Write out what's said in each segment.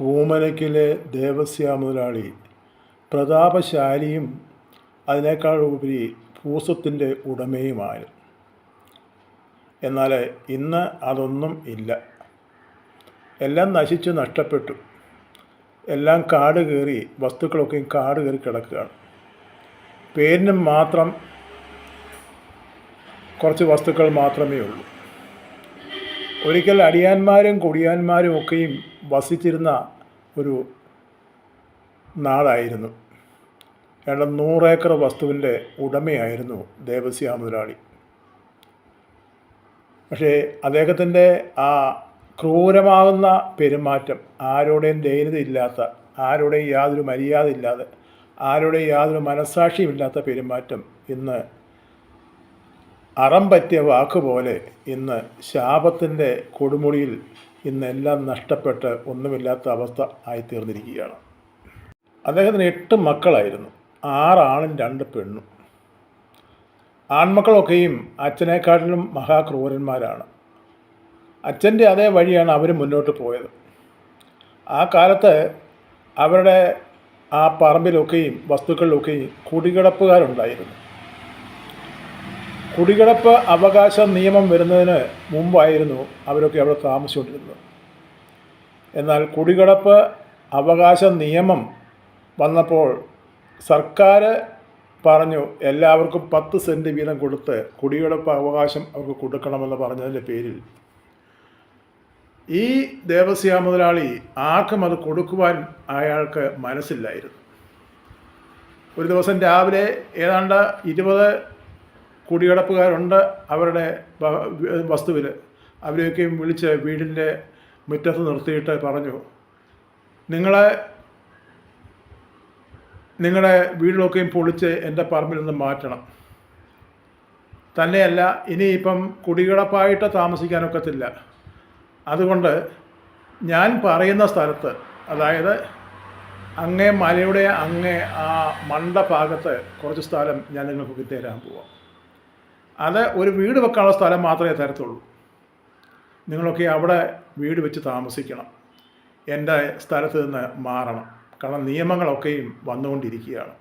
പൂമലയ്ക്കിലെ ദേവസ്യ മുതലാളി പ്രതാപശാലിയും അതിനേക്കാൾ ഉപരി പൂസത്തിന്റെ ഉടമയുമാണ്. എന്നാൽ ഇന്ന് അതൊന്നും ഇല്ല. എല്ലാം നശിച്ച് നഷ്ടപ്പെട്ടു. എല്ലാം കാട് കയറി വസ്തുക്കളൊക്കെ കാട് കയറി കിടക്കുകയാണ്. പേരിനും മാത്രം കുറച്ച് വസ്തുക്കൾ മാത്രമേ ഉള്ളൂ. ഒരിക്കൽ അടിയാന്മാരും കുടിയാന്മാരും ഒക്കെയും വസിച്ചിരുന്ന ഒരു നാടായിരുന്നു. ഏതാണ്ട് നൂറേക്കർ വസ്തുവിന്റെ ഉടമയായിരുന്നു ദേവസ്യ മുതലാളി പക്ഷേ അദ്ദേഹത്തിന്റെ ആ ക്രൂരമാകുന്ന പെരുമാറ്റം ആരോടെയും ദൈനതയില്ലാത്ത ആരോടെയും യാതൊരു മര്യാദ ഇല്ലാതെ ആരോടെയും യാതൊരു മനസ്സാക്ഷിയുമില്ലാത്ത പെരുമാറ്റം ഇന്ന് അറം പറ്റിയ വാക്കുപോലെ ഇന്ന് ശാപത്തിന്റെ കൊടുമുടിയിൽ ഇന്നെല്ലാം നഷ്ടപ്പെട്ട് ഒന്നുമില്ലാത്ത അവസ്ഥ ആയിത്തീർന്നിരിക്കുകയാണ്. അദ്ദേഹത്തിന് എട്ട് മക്കളായിരുന്നു. ആറാണും രണ്ട് പെണ്ണും. ആൺമക്കളൊക്കെയും അച്ഛനെക്കാട്ടിലും മഹാക്രൂരന്മാരാണ്. അച്ഛന്റെ അതേ വഴിയാണ് അവർ മുന്നോട്ട് പോയത്. ആ കാലത്ത് അവരുടെ ആ പറമ്പിലൊക്കെയും വസ്തുക്കളിലൊക്കെയും കുടികിടപ്പുകാരുണ്ടായിരുന്നു. കുടികിടപ്പ് അവകാശ നിയമം വരുന്നതിന് മുമ്പായിരുന്നു അവരൊക്കെ അവിടെ താമസിച്ചുകൊണ്ടിരുന്നത്. എന്നാൽ കുടികിടപ്പ് അവകാശ നിയമം വന്നപ്പോൾ സർക്കാർ പറഞ്ഞു എല്ലാവർക്കും പത്ത് സെന്റ് വീതം കൊടുത്ത് കുടികിടപ്പ് അവകാശം അവർക്ക് കൊടുക്കണമെന്ന് പറഞ്ഞതിന്റെ പേരിൽ. ഈ ദേവസ്യ മുതലാളി ആർക്കും അത് കൊടുക്കുവാൻ അയാൾക്ക് മനസ്സില്ലായിരുന്നു. ഒരു ദിവസം രാവിലെ ഏതാണ്ട് ഇരുപത് കുടികിടപ്പുകാരുണ്ട് അവരുടെ വസ്തുവിൽ. അവരെയൊക്കെയും വിളിച്ച് വീടിന്റെ മുറ്റത്ത് നിർത്തിയിട്ട് പറഞ്ഞു നിങ്ങളെ നിങ്ങളുടെ വീടിലൊക്കെയും പൊളിച്ച് എന്റെ പറമ്പിൽ നിന്ന് മാറ്റണം. തന്നെയല്ല ഇനിയിപ്പം കുടികിടപ്പായിട്ട് താമസിക്കാനൊക്കത്തില്ല. അതുകൊണ്ട് ഞാൻ പറയുന്ന സ്ഥലത്ത് അതായത് അങ്ങേ മലയുടെ അങ്ങേ ആ മണ്ട ഭാഗത്ത് കുറച്ച് സ്ഥലം ഞാൻ നിങ്ങൾക്ക് തരാൻ പോവാം. അത് ഒരു വീട് വെക്കാനുള്ള സ്ഥലം മാത്രമേ തരത്തുള്ളൂ. നിങ്ങളൊക്കെ അവിടെ വീട് വെച്ച് താമസിക്കണം. എന്റെ സ്ഥലത്ത് നിന്ന് മാറണം. കാരണം നിയമങ്ങളൊക്കെയും വന്നുകൊണ്ടിരിക്കുകയാണ്.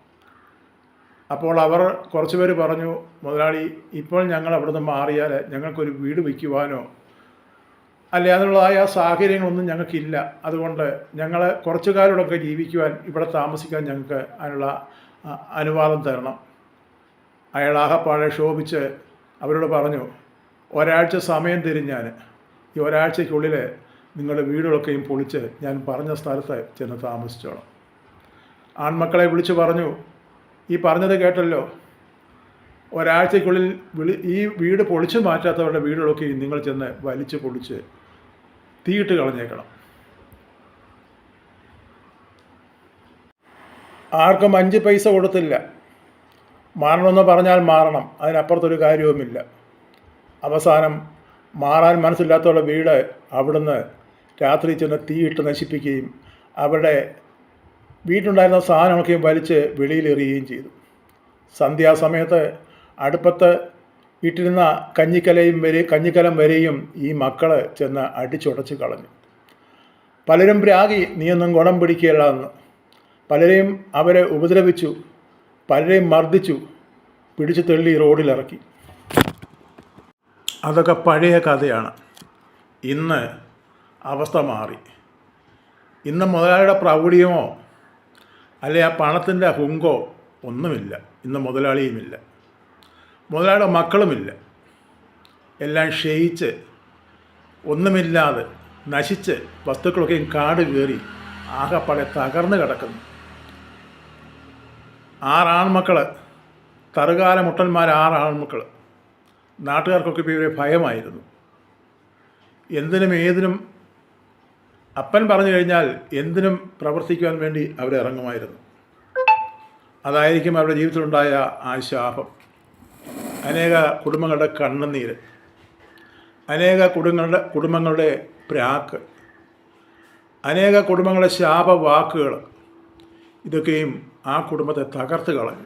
അപ്പോൾ അവർ കുറച്ച് പേര് പറഞ്ഞു മുതലാളി ഇപ്പോൾ ഞങ്ങൾ അവിടുന്ന് മാറിയാൽ ഞങ്ങൾക്കൊരു വീട് വയ്ക്കുവാനോ അല്ലെ? അതിനുള്ളതായ സാഹചര്യങ്ങളൊന്നും ഞങ്ങൾക്കില്ല. അതുകൊണ്ട് ഞങ്ങൾ കുറച്ചു കാലമൊക്കെ ജീവിക്കുവാൻ ഇവിടെ താമസിക്കാൻ ഞങ്ങൾക്ക് അതിനുള്ള അനുവാദം തരണം. അയാൾ ആകപ്പാടെ ശോഭിച്ച് അവരോട് പറഞ്ഞു ഒരാഴ്ച സമയം തരും ഞാൻ. ഈ ഒരാഴ്ചയ്ക്കുള്ളിൽ നിങ്ങളുടെ വീടുകളൊക്കെയും പൊളിച്ച് ഞാൻ പറഞ്ഞ സ്ഥലത്ത് ചെന്ന് താമസിച്ചോളാം. ആൺമക്കളെ വിളിച്ച് പറഞ്ഞു ഈ പറഞ്ഞത് കേട്ടല്ലോ. ഒരാഴ്ചയ്ക്കുള്ളിൽ വിളി ഈ വീട് പൊളിച്ചു മാറ്റാത്തവരുടെ വീടുകളൊക്കെയും നിങ്ങൾ ചെന്ന് വലിച്ചു പൊളിച്ച് തീയിട്ട് കളഞ്ഞേക്കണം. ആർക്കും അഞ്ച് പൈസ കൊടുത്തില്ല. മാറണമെന്ന് പറഞ്ഞാൽ മാറണം. അതിനപ്പുറത്തൊരു കാര്യവുമില്ല. അവസാനം മാറാൻ മനസ്സില്ലാത്തവരുടെ വീട് അവിടുന്ന് രാത്രി ചെന്ന് തീയിട്ട് നശിപ്പിക്കുകയും അവരുടെ വീട്ടിലുണ്ടായിരുന്ന സാധനങ്ങളൊക്കെ വലിച്ച് വെളിയിലെറിയുകയും ചെയ്തു. സന്ധ്യാസമയത്ത് അടുപ്പത്ത് ഇട്ടിരുന്ന കഞ്ഞിക്കലയും വരെ കഞ്ഞിക്കലം വരെയും ഈ മക്കൾ ചെന്ന് അടിച്ചുടച്ച് കളഞ്ഞു. പലരും പ്രാഗി നീയൊന്നും ഗുണം പിടിക്കുകയില്ല എന്ന് പലരെയും അവരെ ഉപദ്രവിച്ചു. പലരെയും മർദ്ദിച്ചു. പിടിച്ചു തള്ളി റോഡിലിറക്കി. അതൊക്കെ പഴയ കഥയാണ്. ഇന്ന് അവസ്ഥ മാറി. ഇന്ന് മുതലാളിയുടെ പ്രൗഢിയമോ അല്ലെ ആ പണത്തിന്റെ ഹുങ്കോ ഒന്നുമില്ല. ഇന്ന് മുതലാളിയുമില്ല. മുതലാളിയുടെ മക്കളുമില്ല. എല്ലാം ക്ഷയിച്ച് ഒന്നുമില്ലാതെ നശിച്ച് വസ്തുക്കളൊക്കെയും കാട് കയറി ആകെപ്പാടെ തകർന്നു കിടക്കുന്നു. ആറാൺമക്കൾ തറുകാല മുട്ടന്മാർ ആറാൺമക്കൾ നാട്ടുകാർക്കൊക്കെ ഇപ്പോൾ ഇവരെ ഭയമായിരുന്നു. എന്തിനും ഏതിനും അപ്പൻ പറഞ്ഞു കഴിഞ്ഞാൽ എന്തിനും പ്രവർത്തിക്കുവാൻ വേണ്ടി അവരെ ഇറങ്ങുമായിരുന്നു. അതായിരിക്കും അവരുടെ ജീവിതത്തിലുണ്ടായ ആ ശാപം അനേക കുടുംബങ്ങളുടെ കണ്ണുനീര്. അനേക കുടുംബങ്ങളുടെ കുടുംബങ്ങളുടെ പ്രാക്ക്. അനേക കുടുംബങ്ങളുടെ ശാപവാക്കുകൾ ഇതൊക്കെയും ആ കുടുംബത്തെ തകർത്ത് കളഞ്ഞു.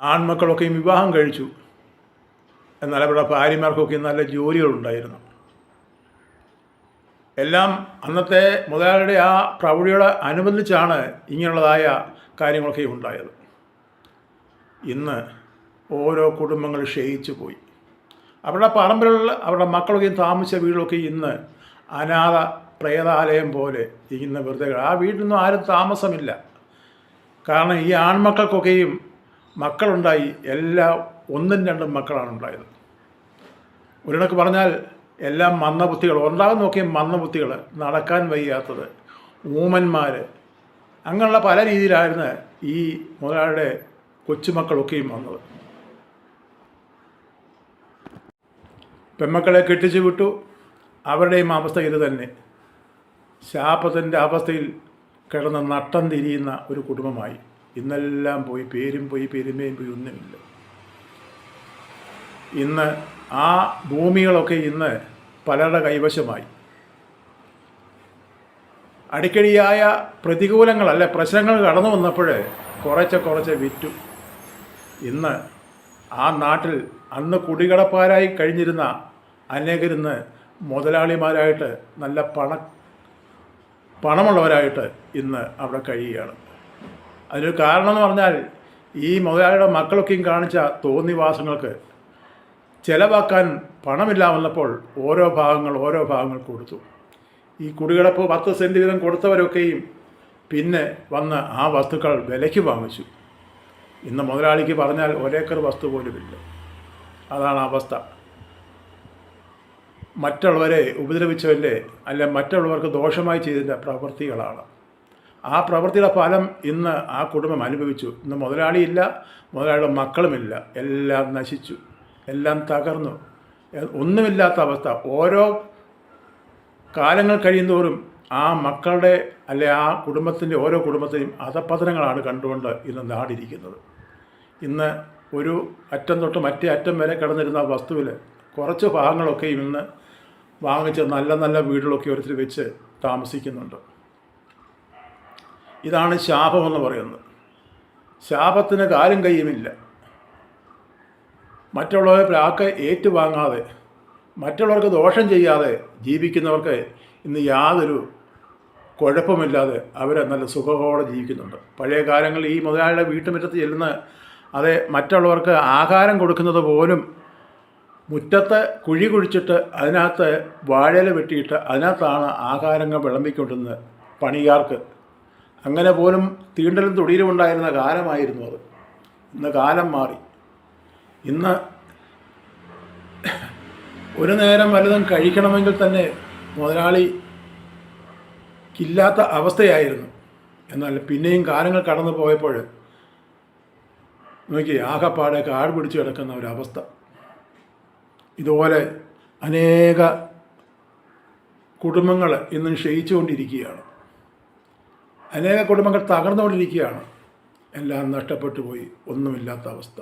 ആൺമക്കളൊക്കെയും വിവാഹം കഴിച്ചു. എന്നാൽ അവരുടെ ഭാര്യമാർക്കൊക്കെ നല്ല ജോലികളുണ്ടായിരുന്നു. എല്ലാം അന്നത്തെ മുതലാളിയുടെ ആ പ്രൗഢിയോടെ അനുബന്ധിച്ചാണ് ഇങ്ങനെയുള്ളതായ കാര്യങ്ങളൊക്കെ ഉണ്ടായത്. ഇന്ന് ഓരോ കുടുംബങ്ങൾ ക്ഷയിച്ചു പോയി. അവരുടെ പറമ്പിലുള്ള അവരുടെ മക്കളൊക്കെയും താമസിച്ച വീടുകളൊക്കെ ഇന്ന് അനാഥ പ്രേതാലയം പോലെ ഇന്ന് വെറുതെ ആ ആ നിന്നും ആരും താമസമില്ല. കാരണം ഈ ആൺമക്കൾക്കൊക്കെയും മക്കളുണ്ടായി. എല്ലാ ഒന്നും രണ്ടും മക്കളാണ് ഉണ്ടായത്. ഒരിടക്ക് പറഞ്ഞാൽ എല്ലാം മന്ദബുദ്ധികൾ. ഉണ്ടാകുന്ന നോക്കിയ മന്ദബുദ്ധികൾ നടക്കാൻ വയ്യാത്തത് ഊമന്മാർ അങ്ങനെയുള്ള പല രീതിയിലായിരുന്നു ഈ മുതലാളിയുടെ കൊച്ചുമക്കളൊക്കെയും വന്നത്. പെമ്മക്കളെ കെട്ടിച്ചു വിട്ടു. അവരുടെയും അവസ്ഥ ഇത് തന്നെ. ശാപത്തിന്റെ അവസ്ഥയിൽ കിടന്ന് നട്ടം തിരിയുന്ന ഒരു കുടുംബമായി. ഇന്നെല്ലാം പോയി പേരും പോയി പെരുമയും പോയി ഒന്നുമില്ല. ഇന്ന് ആ ഭൂമികളൊക്കെ ഇന്ന് പലരുടെ കൈവശമായി. അടിക്കടിയായ പ്രതികൂലങ്ങൾ അല്ലെ പ്രശ്നങ്ങൾ കടന്നു വന്നപ്പോൾ കുറച്ച് കുറച്ച് വിറ്റു. ഇന്ന് ആ നാട്ടിൽ അന്ന് കുടികടപ്പാരായി കഴിഞ്ഞിരുന്ന അനേകരിന്ന് മുതലാളിമാരായിട്ട് നല്ല പണ പണമുള്ളവരായിട്ട് ഇന്ന് അവിടെ കഴിയുകയാണ്. അതിനൊരു കാരണം എന്ന് പറഞ്ഞാൽ ഈ മുതലാളിയുടെ മക്കളൊക്കെയും കാണിച്ച തോന്നിവാസങ്ങൾക്ക് ചിലവാക്കാൻ പണമില്ല വന്നപ്പോൾ ഓരോ ഭാഗങ്ങൾ ഓരോ ഭാഗങ്ങൾ കൊടുത്തു. ഈ കുടികിടപ്പ് പത്ത് സെന്റ് വീതം കൊടുത്തവരൊക്കെയും പിന്നെ വന്ന് ആ വസ്തുക്കൾ വിലയ്ക്ക് വാങ്ങിച്ചു. ഇന്ന് മുതലാളിക്ക് പറഞ്ഞാൽ ഒരേക്കർ വസ്തു പോലുമില്ല. അതാണ് അവസ്ഥ. മറ്റുള്ളവരെ ഉപദ്രവിച്ചതിന്റെ അല്ലെ മറ്റുള്ളവർക്ക് ദോഷമായി ചെയ്തതിന്റെ പ്രവൃത്തികളാണ്. ആ പ്രവൃത്തിയുടെ ഫലം ഇന്ന് ആ കുടുംബം അനുഭവിച്ചു. ഇന്ന് മുതലാളിയില്ല മുതലാളിയുടെ മക്കളുമില്ല. എല്ലാം നശിച്ചു. എല്ലാം തകർന്നു. ഒന്നുമില്ലാത്ത അവസ്ഥ. ഓരോ കാലങ്ങൾ കഴിയുന്തോറും ആ മക്കളുടെ അല്ലെ ആ കുടുംബത്തിന്റെ ഓരോ കുടുംബത്തെയും അധപതനങ്ങളാണ് കണ്ടുകൊണ്ട് ഇന്ന് നാടിരിക്കുന്നത്. ഇന്ന് ഒരു അറ്റം തൊട്ട് മറ്റേ അറ്റം വരെ കിടന്നിരുന്ന വസ്തുവിൽ കുറച്ച് ഭാഗങ്ങളൊക്കെയും ഇന്ന് വാങ്ങിച്ച് നല്ല നല്ല വീടുകളൊക്കെ ഒരുത്തിൽ വെച്ച് താമസിക്കുന്നുണ്ട്. ഇതാണ് ശാപമെന്ന് പറയുന്നത്. ശാപത്തിന് കാലും കയ്യുമില്ല മറ്റുള്ളവരെ പ്രാക്ക് ഏറ്റുവാങ്ങാതെ മറ്റുള്ളവർക്ക് ദോഷം ചെയ്യാതെ ജീവിക്കുന്നവർക്ക് ഇന്ന് യാതൊരു കുഴപ്പമില്ലാതെ അവർ നല്ല സുഖത്തോടെ ജീവിക്കുന്നുണ്ട്. പഴയ കാലങ്ങളിൽ ഈ മുതലാളിയുടെ വീട്ടുമുറ്റത്ത് ചെല്ലുന്ന അതേ മറ്റുള്ളവർക്ക് ആഹാരം കൊടുക്കുന്നത് പോലും മുറ്റത്ത് കുഴി കുഴിച്ചിട്ട് അതിനകത്ത് വാഴയില വെട്ടിയിട്ട് അതിനകത്താണ് ആഹാരങ്ങൾ വിളമ്പിക്കൊണ്ടിരുന്നത് പണിക്കാർക്ക്. അങ്ങനെ പോലും തീണ്ടലും തുടിയിലും ഉണ്ടായിരുന്ന കാലമായിരുന്നു അത്. ഇന്ന് കാലം മാറി. ഇന്ന് ഒരു നേരം വലുതും കഴിക്കണമെങ്കിൽ തന്നെ മുതലാളിക്കില്ലാത്ത അവസ്ഥയായിരുന്നു. എന്നാൽ പിന്നെയും കാലങ്ങൾ കടന്നു പോയപ്പോൾ നോക്കി ആകപ്പാടെ കാട് പിടിച്ചു കിടക്കുന്ന ഒരവസ്ഥ ഇതുപോലെ അനേക കുടുംബങ്ങൾ ഇന്ന് ക്ഷയിച്ചുകൊണ്ടിരിക്കുകയാണ്. അനേക കുടുംബങ്ങൾ തകർന്നുകൊണ്ടിരിക്കുകയാണ്. എല്ലാം നഷ്ടപ്പെട്ടു പോയി. ഒന്നുമില്ലാത്ത അവസ്ഥ.